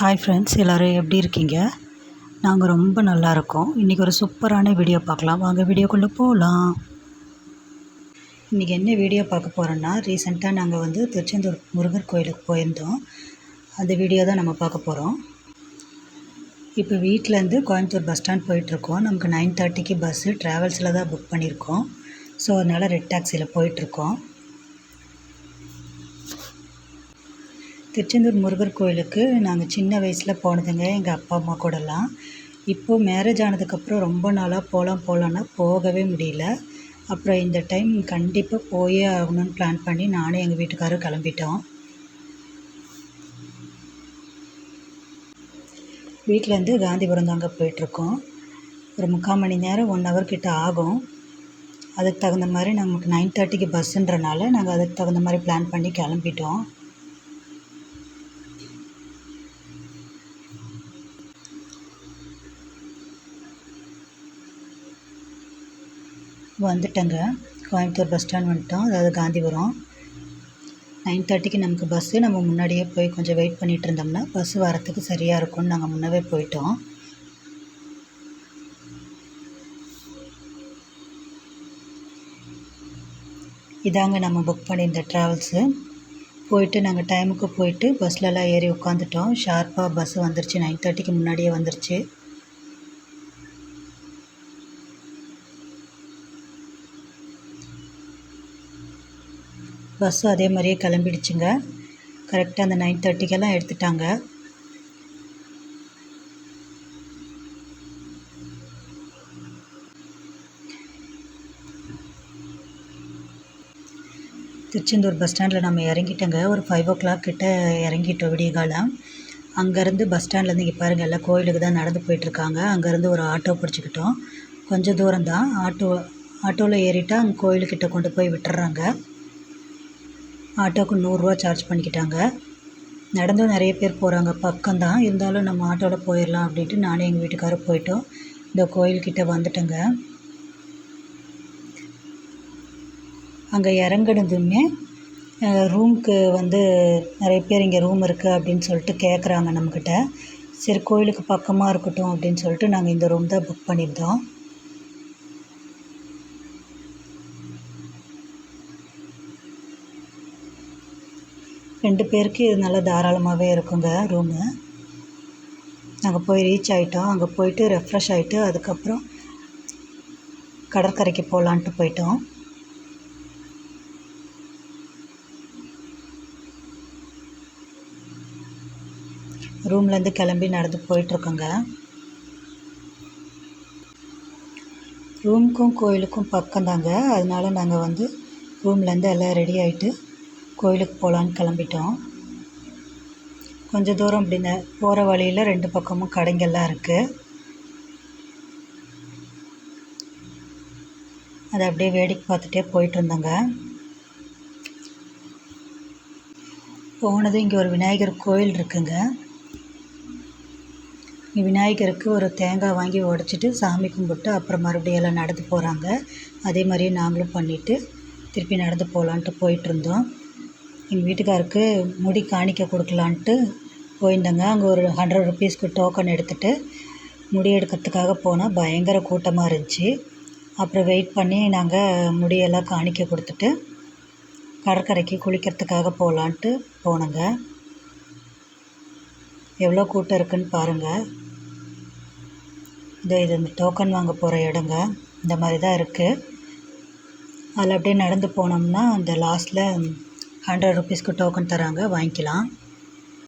Hi friends எல்லோரும் எப்படி இருக்கீங்க? நாங்கள் ரொம்ப நல்லா இருக்கோம். இன்றைக்கி ஒரு சூப்பரான வீடியோ பார்க்கலாம். வாங்க வீடியோக்குள்ளே போகலாம் இன்றைக்கி என்ன வீடியோ பார்க்க போகிறோன்னா ரீசெண்டாக நாங்கள் வந்து திருச்செந்தூர் முருகர் கோயிலுக்கு போயிருந்தோம். அந்த வீடியோ தான் நம்ம பார்க்க போகிறோம் இப்போ வீட்டிலேருந்து கோயம்புத்தூர் பஸ் ஸ்டாண்ட் போயிட்டுருக்கோம் நமக்கு நைன் தேர்ட்டிக்கு பஸ்ஸு ட்ராவல்ஸில் தான் புக் பண்ணியிருக்கோம். ஸோ அதனால் ரெட் டாக்ஸியில் போயிட்டுருக்கோம் திருச்செந்தூர் முருகர் கோயிலுக்கு நாங்கள் சின்ன வயசில் போனதுங்க எங்கள் அப்பா அம்மா கூடலாம். இப்போது மேரேஜ் ஆனதுக்கப்புறம் ரொம்ப நாளாக போகலாம் போகலான்னா போகவே முடியல. அப்புறம் இந்த டைம் கண்டிப்பாக போயே ஆகணும்னு பிளான் பண்ணி நானும் எங்கள் வீட்டுக்காரரும் கிளம்பிட்டோம். வீட்டிலேருந்து காந்திபுரம் தாங்க போயிட்டுருக்கோம். ஒரு முக்கால் மணி நேரம் ஒன் ஹவர் கிட்ட ஆகும். அதுக்கு தகுந்த மாதிரி நமக்கு நைன் தேர்ட்டிக்கு பஸ்ஸுன்றனால நாங்கள் அதுக்கு தகுந்த மாதிரி பிளான் பண்ணி கிளம்பிட்டோம். வந்துட்டேங்க. கோயம்புத்தூர் பஸ் ஸ்டாண்ட் வந்துட்டோம். அதாவது காந்திபுரம். நைன் தேர்ட்டிக்கு நமக்கு பஸ்ஸு நம்ம முன்னாடியே போய் கொஞ்சம் வெயிட் பண்ணிகிட்டு இருந்தோம்னா பஸ்ஸு வரத்துக்கு சரியாக இருக்கும்னு நாங்கள் முன்னவே போயிட்டோம். இதாங்க நம்ம புக் பண்ணியிருந்த ட்ராவல்ஸு போயிட்டு நாங்கள் டைமுக்கு போயிட்டு பஸ்லலாம் ஏறி உட்காந்துட்டோம் ஷார்ப்பாக பஸ்ஸு வந்துருச்சு. நைன் தேர்ட்டிக்கு முன்னாடியே வந்துருச்சு. பஸ்ஸும் அதே மாதிரியே கிளம்பிடுச்சுங்க. கரெக்டாக அந்த நைன் தேர்ட்டிக்கெல்லாம் எடுத்துட்டாங்க. திருச்செந்தூர் பஸ் ஸ்டாண்டில் நம்ம இறங்கிட்டோங்க. ஒரு ஃபைவ் ஓ கிளாக் கிட்ட இறங்கிட்டோம் விடிய காலம் அங்கேருந்து பஸ் ஸ்டாண்ட்லேருந்து இங்கே பாருங்கள் எல்லாம் கோயிலுக்கு தான் நடந்து போயிட்டுருக்காங்க. அங்கேருந்து ஒரு ஆட்டோ பிடிச்சிக்கிட்டோம். கொஞ்சம் தூரம் தான் ஆட்டோ ஆட்டோவில் ஏறிட்டால் அங்கே கோயிலுக்கிட்ட கொண்டு போய் விட்டுறாங்க. ஆட்டோவுக்கு நூறுரூவா சார்ஜ் பண்ணிக்கிட்டாங்க. நடந்தும் நிறைய பேர் போகிறாங்க பக்கம்தான். இருந்தாலும் நம்ம ஆட்டோவில் போயிடலாம் அப்படின்ட்டு நானும் எங்கள் வீட்டுக்காரர் போயிட்டோம். இந்த கோயில்கிட்ட வந்துட்டேங்க. அங்கே இறங்கினதுமே ரூமுக்கு வந்து நிறைய பேர் இங்கே ரூம் இருக்குது அப்படின்னு சொல்லிட்டு கேட்குறாங்க நம்மக்கிட்ட சரி கோயிலுக்கு பக்கமாக இருக்கட்டும் அப்படின்னு சொல்லிட்டு நாங்கள் இந்த ரூம் தான் புக் பண்ணியிருந்தோம். ரெண்டு பேருக்கு இது நல்லா தாராளமாகவே இருக்குங்க ரூமு நாங்கள் போய் ரீச் ஆகிட்டோம் அங்கே போயிட்டு ரெஃப்ரெஷ் ஆகிட்டு அதுக்கப்புறம் கடற்கரைக்கு போகலான்ட்டு போயிட்டோம். ரூம்லேருந்து கிளம்பி நடந்து போயிட்டுருக்கோங்க. ரூமுக்கும் கோயிலுக்கும் பக்கம்தாங்க. அதனால நாங்கள் வந்து ரூம்லேருந்து எல்லாம் ரெடி ஆகிட்டு கோயிலுக்கு போகலான்னு கிளம்பிட்டோம். கொஞ்சம் தூரம் அப்படிங்க போகிற வழியில் ரெண்டு பக்கமும் கடைங்கள்லாம் இருக்குது அதை அப்படியே வேடிக்கை பார்த்துட்டே போயிட்டு இருந்தோங்க. போனது இங்கே ஒரு விநாயகர் கோயில் இருக்குங்க. விநாயகருக்கு ஒரு தேங்காய் வாங்கி உடச்சிட்டு சாமி கும்பிட்டு அப்புறம் மறுபடியும் எல்லாம் நடந்து போகிறாங்க அதே மாதிரியே நாங்களும் பண்ணிவிட்டு திருப்பி நடந்து போகலான்ட்டு போயிட்டுருந்தோம் எங்கள் வீட்டுக்காருக்கு முடி காணிக்க கொடுக்கலான்ட்டு போயிருந்தேங்க. அங்கே ஒரு ஹண்ட்ரட் ருபீஸ்க்கு டோக்கன் எடுத்துகிட்டு முடி எடுக்கிறதுக்காக போனால் பயங்கர கூட்டமாக இருந்துச்சு. அப்புறம் வெயிட் பண்ணி நாங்கள் முடியெல்லாம் காணிக்க கொடுத்துட்டு கடற்கரைக்கு குளிக்கிறதுக்காக போகலான்ட்டு போனோங்க. எவ்வளோ கூட்டம் இருக்குதுன்னு பாருங்கள் இதோ இது இந்த டோக்கன் வாங்க போகிற இடங்க. இந்த மாதிரி தான் இருக்குது அதில் அப்படியே நடந்து போனோம்னா அந்த லாஸ்ட்டில் ஹண்ட்ரட் ருபீஸ்க்கு டோக்கன் தராங்க வாங்கிக்கலாம்.